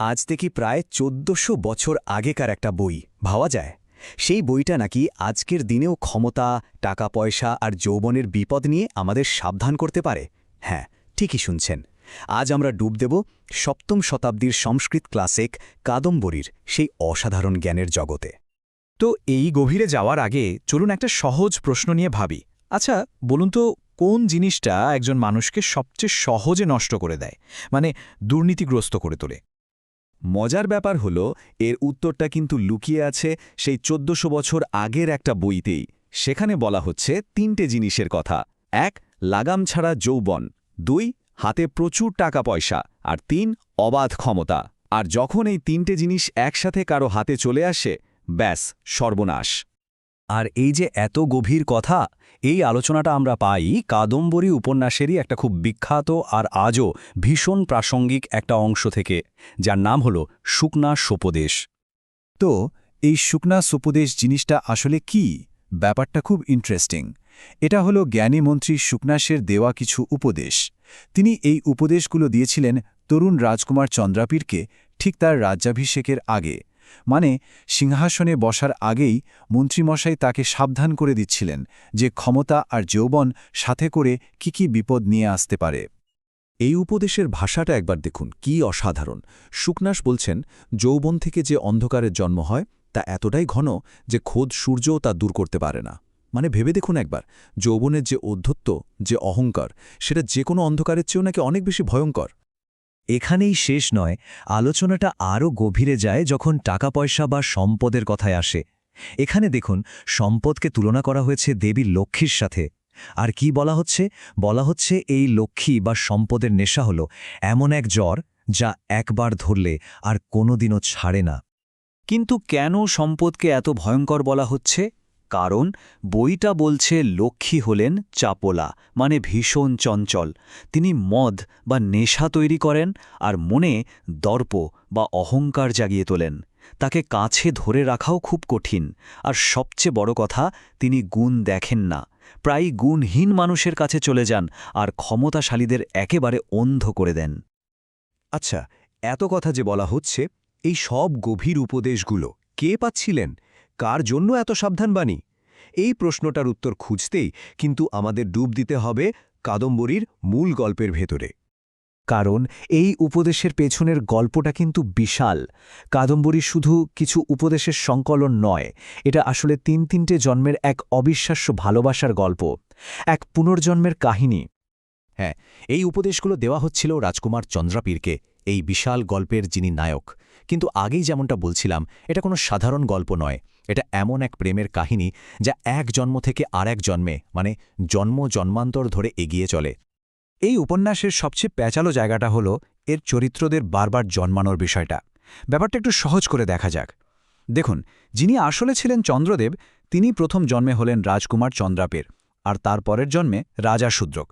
আজ থেকে প্রায় চোদ্দশো বছর আগেকার একটা বই। ভাবা যায়, সেই বইটা নাকি আজকের দিনেও ক্ষমতা টাকা পয়সা আর যৌবনের বিপদ নিয়ে আমাদের সাবধান করতে পারে। হ্যাঁ ঠিকই শুনছেন। আজ আমরা ডুব দেব সপ্তম শতাব্দীর সংস্কৃত ক্লাসিক কাদম্বরীর সেই অসাধারণ জ্ঞানের জগতে। তো এই গভীরে যাওয়ার আগে চলুন একটা সহজ প্রশ্ন নিয়ে ভাবি। আচ্ছা বলুন তো, কোন জিনিসটা একজন মানুষকে সবচেয়ে সহজে নষ্ট করে দেয়? মানে দুর্নীতিগ্রস্ত করে তোলে। মজার ব্যাপার হল, এর উত্তরটা কিন্তু লুকিয়ে আছে সেই চোদ্দশো বছর আগের একটা বইতেই। সেখানে বলা হচ্ছে তিনটে জিনিসের কথা। এক, লাগাম ছাড়া যৌবন। দুই, হাতে প্রচুর টাকা পয়সা। আর তিন, অবাধ ক্ষমতা। আর যখন এই তিনটে জিনিস একসাথে কারও হাতে চলে আসে, ব্যাস, সর্বনাশ। আর এই যে এত গভীর কথা, এই আলোচনাটা আমরা পাই কাদম্বরী উপন্যাসেরই একটা খুব বিখ্যাত আর আজও ভীষণ প্রাসঙ্গিক একটা অংশ থেকে, যার নাম হল শুকনা সোপদেশ। তো, এই শুকনা সোপদেশ জিনিসটা আসলে কি? ব্যাপারটা খুব ইন্টারেস্টিং এটা হলো জ্ঞানী মন্ত্রী শুকনাসের দেওয়া কিছু উপদেশ। তিনি এই উপদেশগুলো দিয়েছিলেন তরুণ রাজকুমার চন্দ্রাপীরকে ঠিক তার রাজ্যাভিষেকের আগে। মানে সিংহাসনে বসার আগেই মন্ত্রীমশাই তাকে সাবধান করে দিচ্ছিলেন যে ক্ষমতা আর যৌবন সাথে করে কি কি বিপদ নিয়ে আসতে পারে। এই উপদেশের ভাষাটা একবার দেখুন, কি অসাধারণ। শুকনাস বলছেন, যৌবন থেকে যে অন্ধকারের জন্ম হয়, তা এতটাই ঘন যে খোদ সূর্যও তা দূর করতে পারে না। মানে ভেবে দেখুন একবার, যৌবনের যে অধ্যত্ব যে অহংকার, সেটা যে কোনো অন্ধকারের চেয়েও নাকি অনেক বেশি ভয়ঙ্কর। এখানেই শেষ নয়, আলোচনাটা আরও গভীরে যায় যখন টাকা পয়সা বা সম্পদের কথায় আসে। এখানে দেখুন, সম্পদকে তুলনা করা হয়েছে দেবী লক্ষ্মীর সাথে। আর কি বলা হচ্ছে? বলা হচ্ছে এই লক্ষ্মী বা সম্পদের নেশা হল এমন এক জ্বর যা একবার ধরলে আর কোনোদিনও ছাড়ে না। কিন্তু কেন সম্পদকে এত ভয়ঙ্কর বলা হচ্ছে? কারণ বইটা বলছে লক্ষ্মী হলেন চাপলা মানে ভীষণ চঞ্চল। তিনি মদ বা নেশা তৈরি করেন আর মনে দর্প বা অহংকার জাগিয়ে তোলেন। তাকে কাছে ধরে রাখাও খুব কঠিন। আর সবচেয়ে বড় কথা, তিনি গুণ দেখেন না। প্রায় গুণহীন মানুষের কাছে চলে যান আর ক্ষমতাশালীদের একেবারে অন্ধ করে দেন। আচ্ছা এত কথা যে বলা হচ্ছে, এই সব গভীর উপদেশগুলো কে পাচ্ছিলেন? কার জন্য এত সাবধানবাণী? এই প্রশ্নটার উত্তর খুঁজতেই কিন্তু আমাদের ডুব দিতে হবে কাদম্বরীর মূল গল্পের ভেতরে। কারণ এই উপদেশের পেছনের গল্পটা কিন্তু বিশাল। কাদম্বরী শুধু কিছু উপদেশের সংকলন নয়, এটা আসলে তিন তিনটে জন্মের এক অবিশ্বাস্য ভালোবাসার গল্প, এক পুনর্জন্মের কাহিনী। হ্যাঁ এই উপদেশগুলো দেওয়া হচ্ছিল রাজকুমার চন্দ্রাপীরকে, এই বিশাল গল্পের যিনি নায়ক। কিন্তু আগেই যেমনটা বলছিলাম, এটা কোনো সাধারণ গল্প নয় এটা এমন এক প্রেমের কাহিনী যা এক জন্ম থেকে আর এক জন্মে মানে জন্ম জন্মান্তর ধরে এগিয়ে চলে। এই উপন্যাসের সবচেয়ে প্যাচালো জায়গাটা হলো এর চরিত্রদের বারবার জন্মানোর বিষয়টা। ব্যাপারটা একটু সহজ করে দেখা যাক। দেখুন, যিনি আসলে ছিলেন চন্দ্রদেব, তিনি প্রথম জন্মে হলেন রাজকুমার চন্দ্রাপের, আর তার পরের জন্মে রাজা শূদ্রক।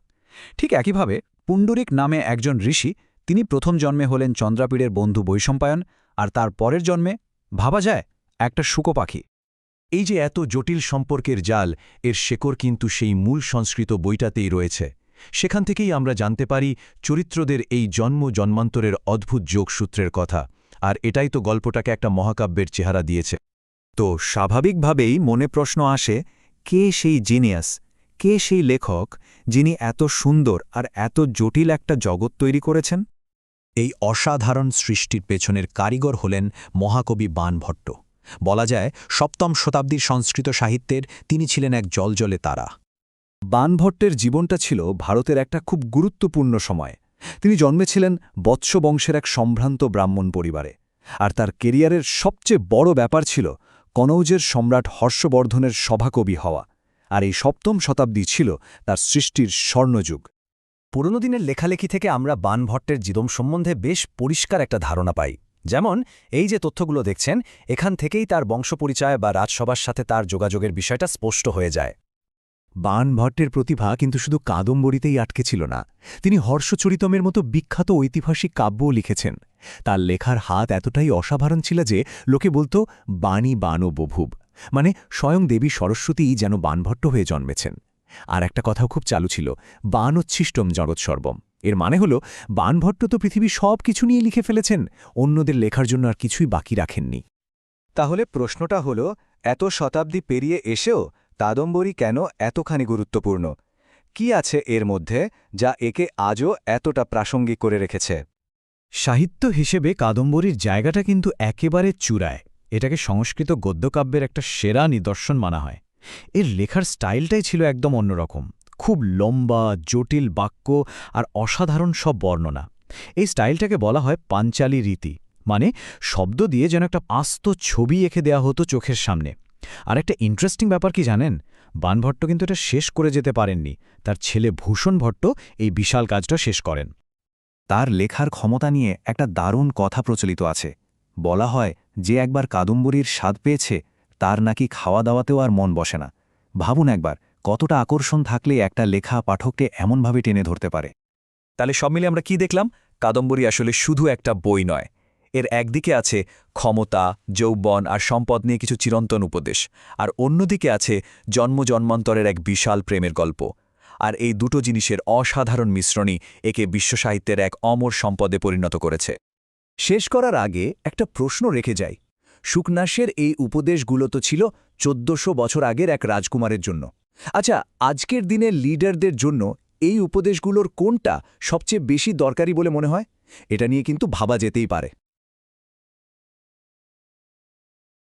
ঠিক একইভাবে পুণ্ডরিক নামে একজন ঋষি, তিনি প্রথম জন্মে হলেন চন্দ্রাপীড়ের বন্ধু বৈশম্পায়ন, আর তার পরের জন্মে, ভাবা যায় একটা শুকো পাখি। এই যে এত জটিল সম্পর্কের জাল, এর শেকড় কিন্তু সেই মূল সংস্কৃত বইটাতেই রয়েছে। সেখান থেকেই আমরা জানতে পারি চরিত্রদের এই জন্ম জন্মান্তরের অদ্ভুত যোগসূত্রের কথা, আর এটাই তো গল্পটাকে একটা মহাকাব্যের চেহারা দিয়েছে। তো স্বাভাবিকভাবেই মনে প্রশ্ন আসে, কে সেই জিনিয়াস, কে সেই লেখক যিনি এত সুন্দর আর এত জটিল একটা জগৎ তৈরি করেছেন? এই অসাধারণ সৃষ্টির পেছনের কারিগর হলেন মহাকবি বানভট্ট। বলা যায়, সপ্তম শতাব্দীর সংস্কৃত সাহিত্যের তিনি ছিলেন এক জলজলে তারা। বানভট্টের জীবনটা ছিল ভারতের একটা খুব গুরুত্বপূর্ণ সময়। তিনি জন্মেছিলেন বৎস বংশের এক সম্ভ্রান্ত ব্রাহ্মণ পরিবারে। আর তার কেরিয়ারের সবচেয়ে বড় ব্যাপার ছিল কনৌজের সম্রাট হর্ষবর্ধনের সভাকবি হওয়া। আর এই সপ্তম শতাব্দী ছিল তার সৃষ্টির স্বর্ণযুগ। পুরনো দিনের লেখালেখি থেকে আমরা বানভট্টের জীবন সম্বন্ধে বেশ পরিষ্কার একটা ধারণা পাই। যেমন, এই যে তথ্যগুলো দেখছেন, এখান থেকেই তার বংশপরিচয় বা রাজসভার সাথে তার যোগাযোগের বিষয়টা স্পষ্ট হয়ে যায়। বানভট্টের প্রতিভা কিন্তু শুধু কাদম্বরীতেই আটকে ছিল না। তিনি হর্ষচরিতমের মতো বিখ্যাত ঐতিহাসিক কাব্যও লিখেছেন। তার লেখার হাত এতটাই অসাধারণ ছিল যে লোকে বলতো, বাণী বানও বভুব। মানে স্বয়ং দেবী সরস্বতীই যেন বানভট্ট হয়ে জন্মেছেন। আর একটা কথাও খুব চালু ছিল বানোচ্ছিষ্টম জগৎসর্বম। এর মানে হলো বানভট্ট তো পৃথিবীর সব কিছু নিয়ে লিখে ফেলেছেন, অন্যদের লেখার জন্য আর কিছুই বাকি রাখেননি। তাহলে প্রশ্নটা হলো, এত শতাব্দী পেরিয়ে এসেও কাদম্বরী কেন এতখানি গুরুত্বপূর্ণ? কি আছে এর মধ্যে যা একে আজও এতটা প্রাসঙ্গিক করে রেখেছে? সাহিত্য হিসেবে কাদম্বরীর জায়গাটা কিন্তু একেবারে চূড়ায়। এটাকে সংস্কৃত গদ্যকাব্যের একটা সেরা নিদর্শন মানা হয়। এর লেখার স্টাইলটাই ছিল একদম অন্যরকম। খুব লম্বা, জটিল বাক্য আর অসাধারণ সব বর্ণনা। এই স্টাইলটাকে বলা হয় পাঞ্চালী রীতি মানে শব্দ দিয়ে যেন একটা আস্ত ছবি এঁকে দেয়া হতো চোখের সামনে। আর একটা ইন্টারেস্টিং ব্যাপার কি জানেন? বানভট্ট কিন্তু এটা শেষ করে যেতে পারেননি। তার ছেলে ভূষণ ভট্ট এই বিশাল কাজটা শেষ করেন। তার লেখার ক্ষমতা নিয়ে একটা দারুণ কথা প্রচলিত আছে। বলা হয়, যে একবার কাদম্বরীর স্বাদ পেয়েছে তার নাকি খাওয়া দাওয়াতেও আর মন বসে না। ভাবুন একবার, কতটা আকর্ষণ থাকলে একটা লেখা পাঠককে এমনভাবে টেনে ধরতে পারে। তাহলে সব মিলে আমরা কি দেখলাম? কাদম্বরী আসলে শুধু একটা বই নয়। এর একদিকে আছে ক্ষমতা, যৌবন আর সম্পদ নিয়ে কিছু চিরন্তন উপদেশ। আর অন্যদিকে আছে জন্ম জন্মান্তরের এক বিশাল প্রেমের গল্প। আর এই দুটো জিনিসের অসাধারণ মিশ্রণই একে বিশ্বসাহিত্যের এক অমর সম্পদে পরিণত করেছে। শেষ করার আগে একটা প্রশ্ন রেখে যাই। সুকনাশের এই উপদেশগুলো তো ছিল চোদ্দশো বছর আগের এক রাজকুমারের জন্য। আচ্ছা আজকের দিনে লিডারদের জন্য এই উপদেশগুলোর কোনটা সবচেয়ে বেশি দরকারি বলে মনে হয়? এটা নিয়ে কিন্তু ভাবা যেতেই পারে।